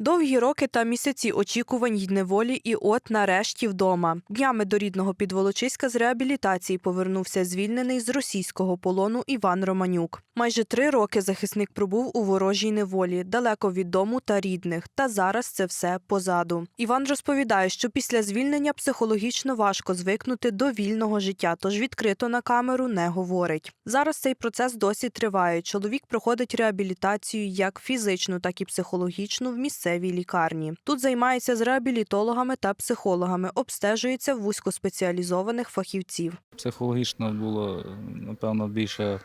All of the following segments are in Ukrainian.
Довгі роки та місяці очікувань й неволі, і от нарешті вдома. Днями до рідного підволочиська з реабілітації повернувся звільнений з російського полону Іван Романюк. Майже три роки захисник пробув у ворожій неволі, далеко від дому та рідних. Та зараз це все позаду. Іван розповідає, що після звільнення психологічно важко звикнути до вільного життя, тож відкрито на камеру не говорить. Зараз цей процес досі триває. Чоловік проходить реабілітацію як фізичну, так і психологічну в місцевій лікарні. Тут займається з реабілітологами та психологами, обстежується вузькоспеціалізованих фахівців. Психологічно було, напевно, більше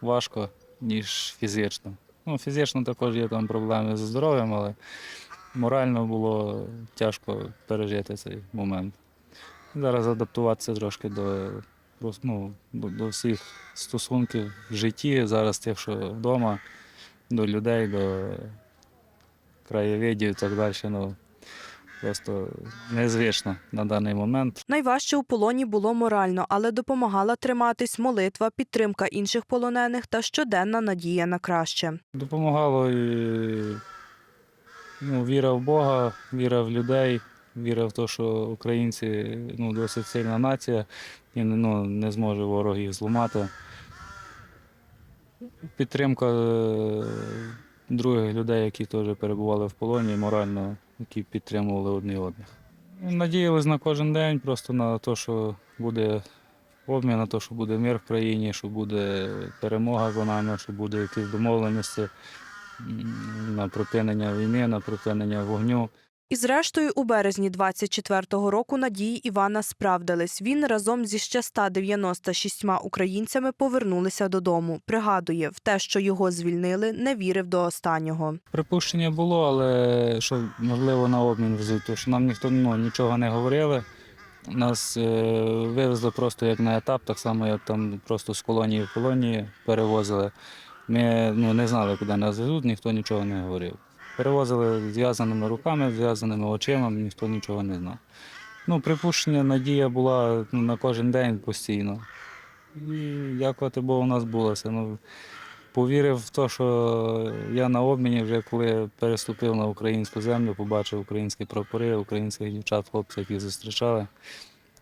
важко, ніж фізично. Ну, фізично також є там проблеми зі здоров'ям, але морально було тяжко пережити цей момент. Зараз адаптуватися трошки до, ну, до, всіх стосунків в житті, зараз тих, що вдома, до людей, до краєвидів і так далі. Ну, просто незвично на даний момент. Найважче у полоні було морально, але допомагала триматись молитва, підтримка інших полонених та щоденна надія на краще. Допомагало і ну, віра в Бога, віра в людей, віра в те, що українці ну, досить сильна нація і ну, не зможе ворог їх зламати. Підтримка е, других людей, які теж перебували в полоні, морально, які підтримували одне одних. Надіялись на кожен день, просто на те, що буде обмін, на те, що буде мир в країні, що буде перемога за нами, що буде якісь домовленості на припинення війни, на припинення вогню. І зрештою, у березні 24-го року надії Івана справдились. Він разом зі ще 196 українцями повернулися додому. Пригадує, в те, що його звільнили, не вірив до останнього. Припущення було, але що можливо на обмін везуть, що нам ніхто ну, нічого не говорили. Нас е, вивезли просто як на етап, так само, як там просто з колонії в колонії перевозили. Ми ну, не знали, куди нас везуть, ніхто нічого не говорив. Перевозили зв'язаними руками, зв'язаними очима, ніхто нічого не знав. Ну, припущення, надія була ну, на кожен день постійно. І дякувати Богу, у нас було це. Ну, повірив в те, що я на обміні вже коли переступив на українську землю, побачив українські прапори, українських дівчат, хлопців, які зустрічали.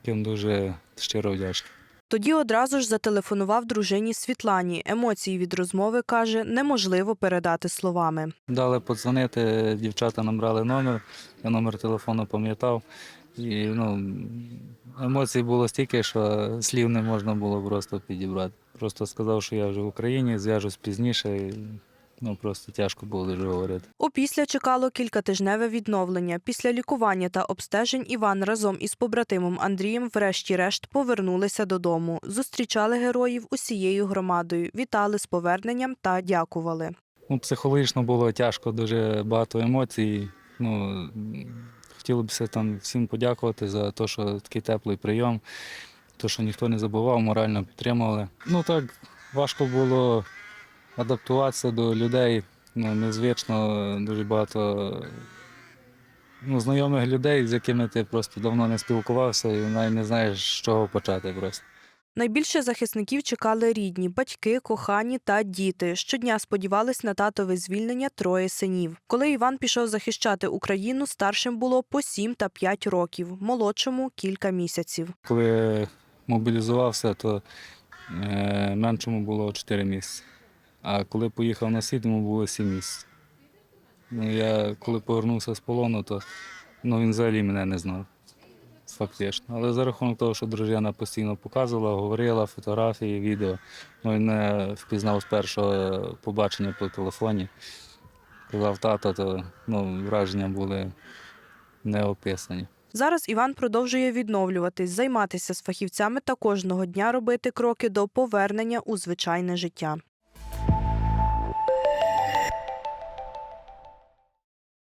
Їм дуже щиро вдячний. Тоді одразу ж зателефонував дружині Світлані. Емоції від розмови каже, неможливо передати словами. Дали подзвонити, дівчата набрали номер, я номер телефону пам'ятав. І ну, емоцій було стільки, що слів не можна було просто підібрати. Просто сказав, що я вже в Україні, зв'яжусь пізніше. Ну, просто тяжко було дуже говорити. Опісля чекало кількатижневе відновлення. Після лікування та обстежень Іван разом із побратимом Андрієм врешті-решт повернулися додому. Зустрічали героїв усією громадою, вітали з поверненням та дякували. Ну, психологічно було тяжко, дуже багато емоцій. Ну, хотілося б там всім подякувати за те, що такий теплий прийом, те, що ніхто не забував, морально підтримували. Ну так, важко було адаптуватися до людей. Ну, незвично, дуже багато ну, знайомих людей, з якими ти просто давно не спілкувався і навіть не знаєш, з чого почати просто. Найбільше захисників чекали рідні, батьки, кохані та діти. Щодня сподівались на татове звільнення троє синів. Коли Іван пішов захищати Україну, старшим було по 7 та 5 років, молодшому кілька місяців. Коли мобілізувався, то е, меншому було 4 місяці. А коли поїхав на схід, йому було 7 місяців. Ну, я коли повернувся з полону, то ну, він взагалі мене не знав. Фактично. Але за рахунок того, що дружина постійно показувала, говорила, фотографії, відео, ну, він мене впізнав з першого побачення по телефоні. Казав тато, то ну, враження були неописані. Зараз Іван продовжує відновлюватись, займатися з фахівцями та кожного дня робити кроки до повернення у звичайне життя.